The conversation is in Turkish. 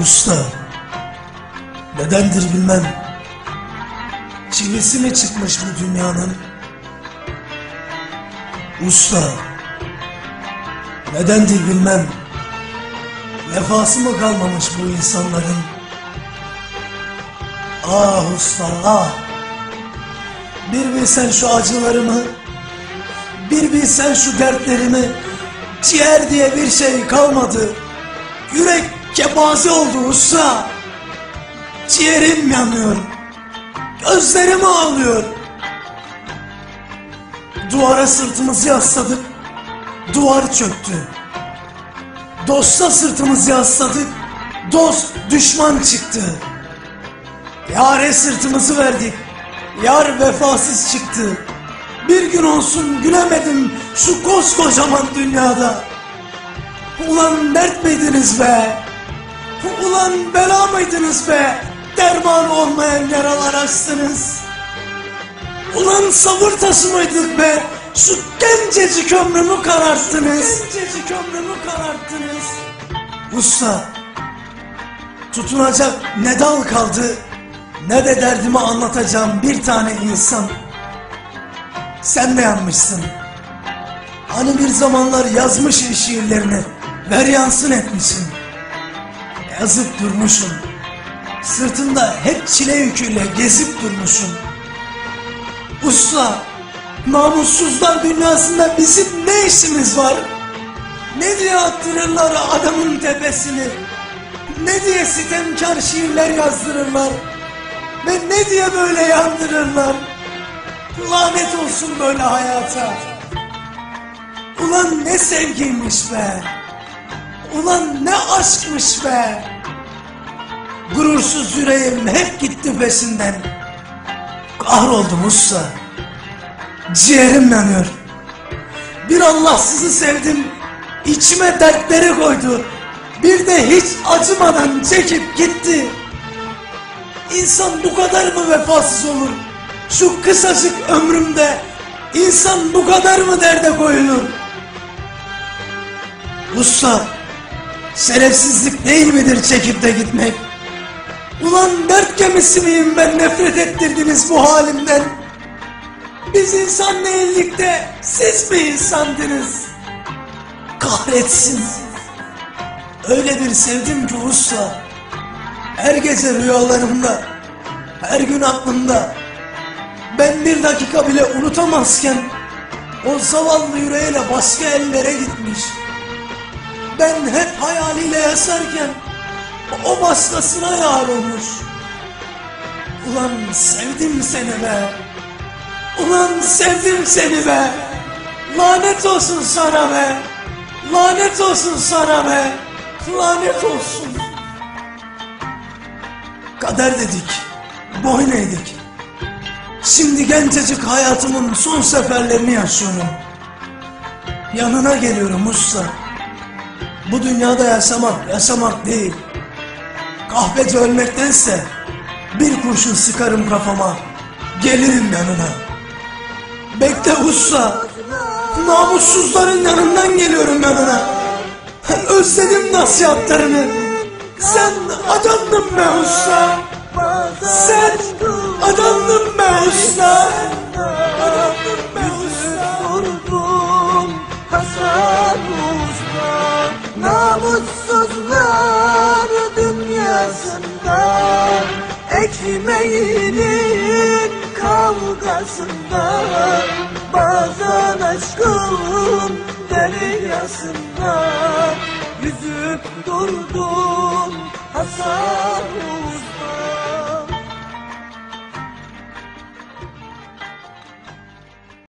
Usta, nedendir bilmem. Çivisi mi çıkmış bu dünyanın? Usta, nedendir bilmem. Vefası mı kalmamış bu insanların? Ah usta ah! Bir bilsen şu acılarımı, bir bilsen şu dertlerimi, ciğer diye bir şey kalmadı. Yürek kepaze oldu usta. Ciğerim yanıyor. Gözlerim ağlıyor. Duvara sırtımızı yasladık. Duvar çöktü. Dosta sırtımızı yasladık. Dost düşman çıktı. Yare sırtımızı verdik. Yar vefasız çıktı. Bir gün olsun gülemedim şu koskocaman dünyada. Ulan dert miydiniz be? Ulan bela mıydınız be? Derman olmayan yaralar açtınız. Ulan sabır taşı mıydık be? Şu gencecik ömrümü kararttınız. Gencecik ömrümü kararttınız. Usta, tutunacak ne dal kaldı ne de derdimi anlatacağım bir tane insan. Sen de yanmışsın. Hani bir zamanlar yazmışsın şiirlerini, ver yansın etmişsin. Yazıp durmuşsun. Sırtında hep çile yüküyle gezip durmuşsun. Usta, namussuzlar dünyasında bizim ne işimiz var? Ne diye attırırlar adamın tepesini? Ne diye sitemkar şiirler yazdırırlar? Ve ne diye böyle yandırırlar? Lanet olsun böyle hayata. Ulan ne sevgiymiş be. Ulan ne aşkmış be. Gurursuz yüreğim hep gitti peşinden. Kahroldum usta. Ciğerim yanıyor. Bir Allahsızı sevdim. içime dertleri koydu. Bir de hiç acımadan çekip gitti. İnsan bu kadar mı vefasız olur? Şu kısacık ömrümde insan bu kadar mı derde koyulur? Usta, şerefsizlik değil midir çekip de gitmek? Ulan dert gemisi miyim ben nefret ettirdiniz bu halimden? Biz insan değildik de siz mi insandınız? Kahretsin. Öyle bir sevdim ki usta. Her gece rüyalarımda, her gün aklımda. Ben bir dakika bile unutamazken o zavallı yüreğiyle başka ellere gitmiş. Ben hep hayaliyle yaşarken o başkasına yar olmuş. Ulan sevdim seni be. Ulan sevdim seni be. Lanet olsun sana be. Lanet olsun sana be. Lanet olsun. Kader dedik. Boyun eğdik. Şimdi gencecik hayatımın son seferlerini yaşıyorum. Yanına geliyorum usta. Bu dünyada yaşamak, yaşamak değil. Kahveci ölmektense bir kurşun sıkarım kafama. Gelirim yanına. Bekle usta. Namussuzların yanından geliyorum yanına. Özledim nasihatlarını. Sen adamdın be usta. Sen adamdın mutsuzlar dünyasında Ekmeğinin kavgasında Bazen aşkın deryasında Yüzüp durdum hasar uzun